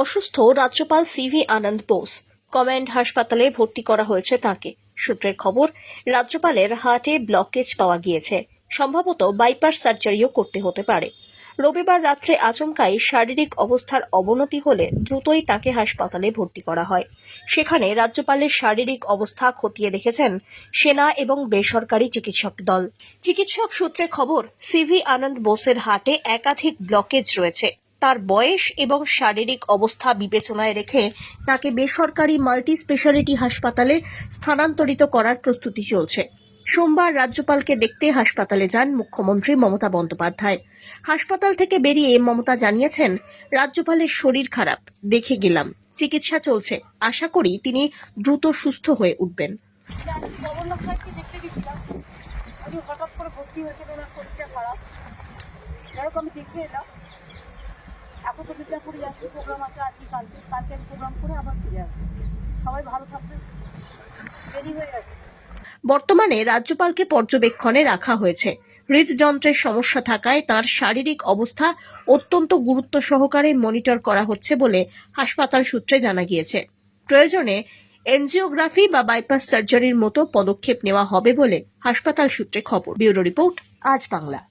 অসুস্থ রাজ্যপাল সিভি আনন্দ বোস। কমান্ড হাসপাতালে ভর্তি করা হয়েছে তাকে। সূত্রের খবর, রাজ্যপালের হার্টে ব্লকেজ পাওয়া গিয়েছে। সম্ভবত বাইপাস সার্জারিও করতে হতে পারে। রবিবার রাত্রে আচমকাই শারীরিক অবস্থার অবনতি হলে দ্রুতই তাকে হাসপাতালে ভর্তি করা হয়। সেখানে রাজ্যপালের শারীরিক অবস্থা খতিয়ে দেখেছেন সেনা এবং বেসরকারি চিকিৎসক দল। চিকিৎসক সূত্রে খবর, সিভি আনন্দ বোসের হাটে একাধিক ব্লকেজ রয়েছে। তার বয়স এবং শারীরিক অবস্থা বিবেচনায় রেখে তাকে বেসরকারি মাল্টি স্পেশালিটি হাসপাতালে স্থানান্তরিত করার প্রস্তুতি চলছে। সোমবার রাজ্যপালকে দেখতে হাসপাতালে যান মুখ্যমন্ত্রী মমতা বন্দ্যোপাধ্যায়। হাসপাতাল থেকে বেরিয়ে মমতা জানিয়েছেন, রাজ্যপালের শরীর খারাপ, দেখে গেলাম, চিকিৎসা চলছে, আশা করি তিনি দ্রুত সুস্থ হয়ে উঠবেন। হঠাৎ করে ভর্তি শরীরটা খারাপ। আমি দেখে এলাম। এখন তো মির্জাপুরে যাচ্ছি প্রোগ্রাম আছে আজকে কালকে কালকে প্রোগ্রাম করে আবার ফিরে আসব। সবাই ভালো থাকবে। রেডি হয়ে গেছে। বর্তমানে রাজ্যপালকে পর্যবেক্ষণে রাখা হয়েছে। হৃদযন্ত্রের সমস্যা থাকায় তার শারীরিক অবস্থা অত্যন্ত গুরুত্ব সহকারে মনিটর করা হচ্ছে বলে হাসপাতাল সূত্রে জানা গিয়েছে। প্রয়োজনে এনজিওগ্রাফি বা বাইপাস সার্জারির মতো পদক্ষেপ নেওয়া হবে বলে হাসপাতাল সূত্রে খবর। ব্যুরো রিপোর্ট, আজ বাংলা।